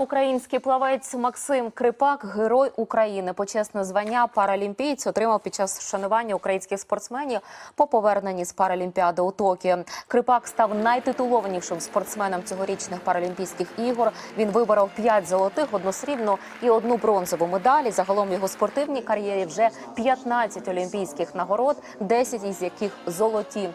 Український плавець Максим Крипак, герой України. Почесне звання паралімпійць отримав під час вшанування українських спортсменів по поверненні з Паралімпіади у Токіо. Крипак став найтитулованішим спортсменом цьогорічних паралімпійських ігор. Він виборов 5 золотих, одну срібну і одну бронзову медалі. Загалом його спортивній кар'єрі вже 15 олімпійських нагород, 10 із яких золоті.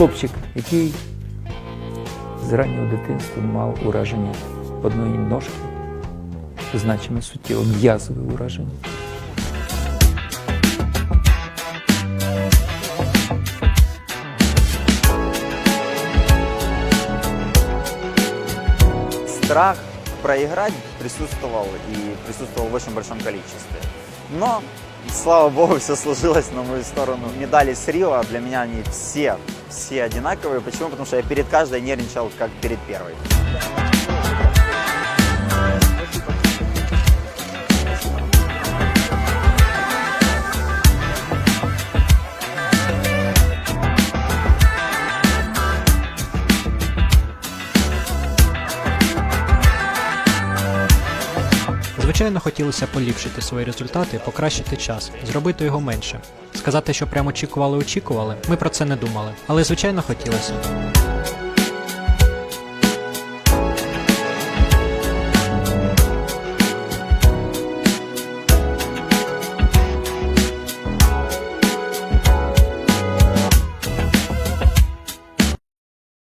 Хлопчик, який з раннього дитинства мав ураження одної ножки, значимо суттєво м'язове ураження. страх проиграть присутствовал и присутствовал в очень большом количестве. Но, слава богу, все сложилось на мою сторону. Медали с Рио для меня они все, все одинаковые. Почему? Потому что я перед каждой нервничал, как перед первой. Звичайно, хотілося поліпшити свої результати, покращити час, зробити його менше. Сказати, що прямо очікували, очікували, ми про це не думали, але звичайно хотілося.